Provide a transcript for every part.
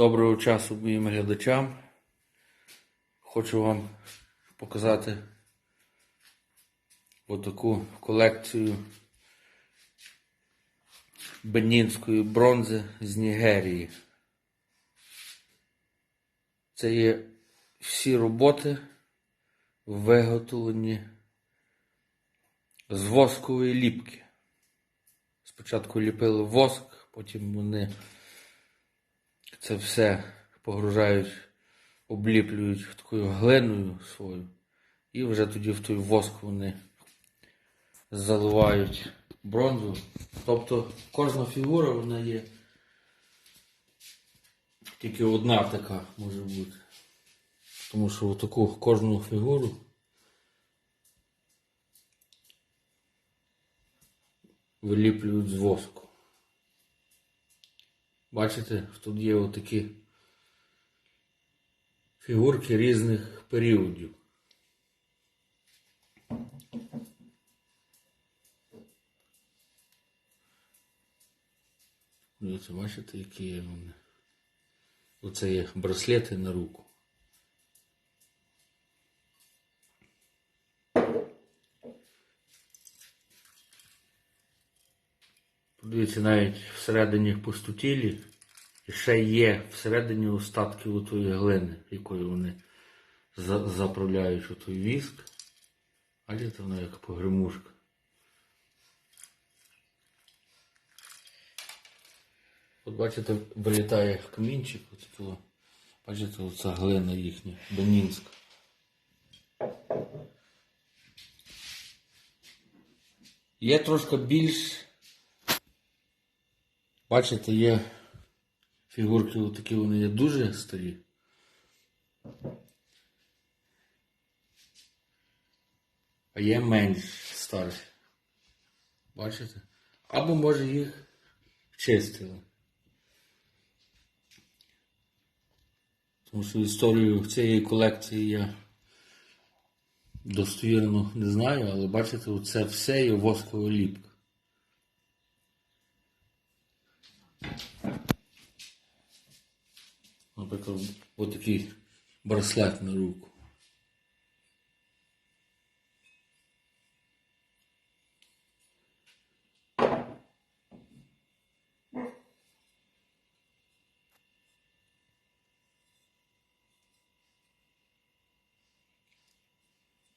Доброго часу моїм глядачам. Хочу вам показати отаку колекцію бенінської бронзи з Нігерії. Це є всі роботи виготовлені з воскової ліпки. Спочатку ліпили воск, потім вони це все погружають, обліплюють такою глиною свою. І вже тоді в той воск вони заливають бронзу. Тобто кожна фігура вона є тільки одна така може бути. Тому що таку кожну фігуру виліплюють з воску. Бачите, тут є отакі фігурки різних періодів. Бачите, які вони. Оце є браслети на руку. Подивіться, навіть всередині пустотілі ще є всередині остатки отої глини, якою вони за- заправляють у той віск. Бачите, вона як погремушка. От бачите, вилітає камінчик, от такого. бачите, оця глина їхня, бенінська. Є трошки більш Бачите, є фігурки такі, вони є дуже старі. А є менш старі. Бачите? Або може їх чистили. Тому що історію цієї колекції я достовірно не знаю, але бачите, це все є воскова ліпка. Наприклад, отакий браслет на руку.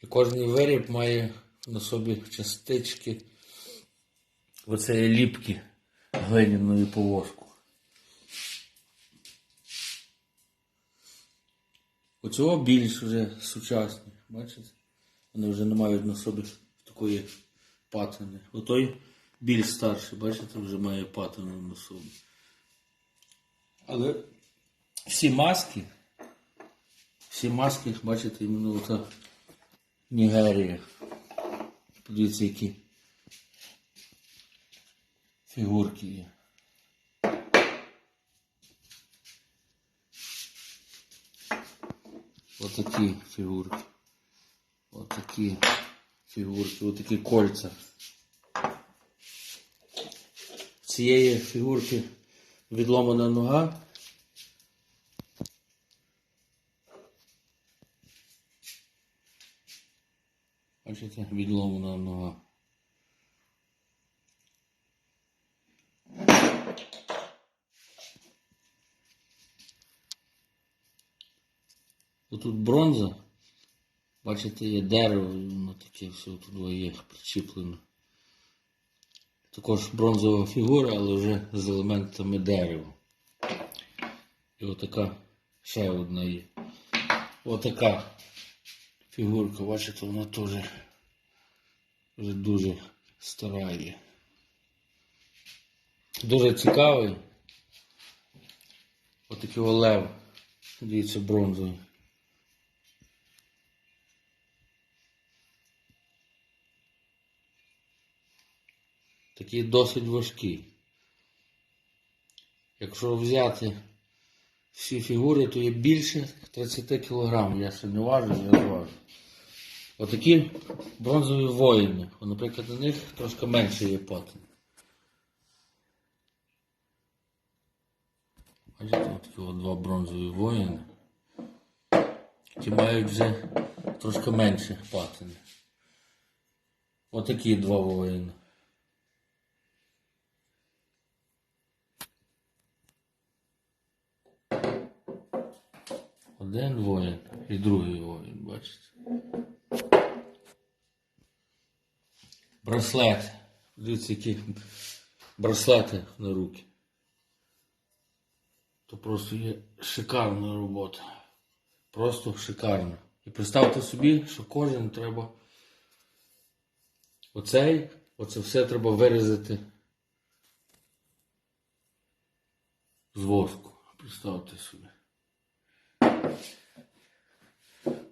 І кожний виріб має на собі частички оцеї ліпки глиняної по воску. Оцього більш вже сучасні, бачите? Вони вже не мають на собі такої патини. Отой більш старший, бачите, вже має патину на собі. Але всі маски, всі маски, бачите, іменно ота Нігерія. Подивіться, які фігурки є. Отакі фігурки. Отакі фігурки, отакі кольця. Цієї фігурки відломана нога. Бачите, відломана нога. Отут бронза. Бачите, є дерево, і воно таке все тут є причіплено. Також бронзова фігура, але вже з елементами дерева. І отака ще одна є. Отака фігурка, бачите, вона теж вже дуже стара є. Дуже цікавий. Отакий лев. Дивіться, бронзовий. Такий досить важкий. Якщо взяти всі фігури, то є більше 30 кг. Я ще не важу, я важу. Отакі бронзові воїни. Наприклад, на них трошки менше є потім. Бачите, такі от два бронзові воїни. Ті мають вже трошки менше патини. Отакі два воїни. Один воїн і другий воїн, бачите. Браслет. Дивіться, які браслети на руки. То просто є шикарна робота. Просто шикарна. І представте собі, що кожен треба. Оцей, оце все треба вирізати з воску. Представте собі.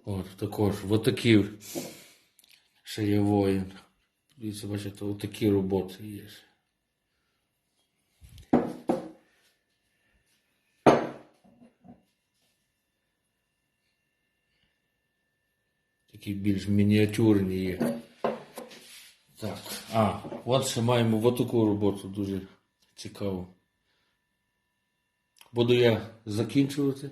От також, от такі ще є воїн. Дивіться, бачите, от такі роботи є. Такі більш мініатюрні є. Так, а, от ще маємо от таку роботу дуже цікаву. Буду я закінчувати.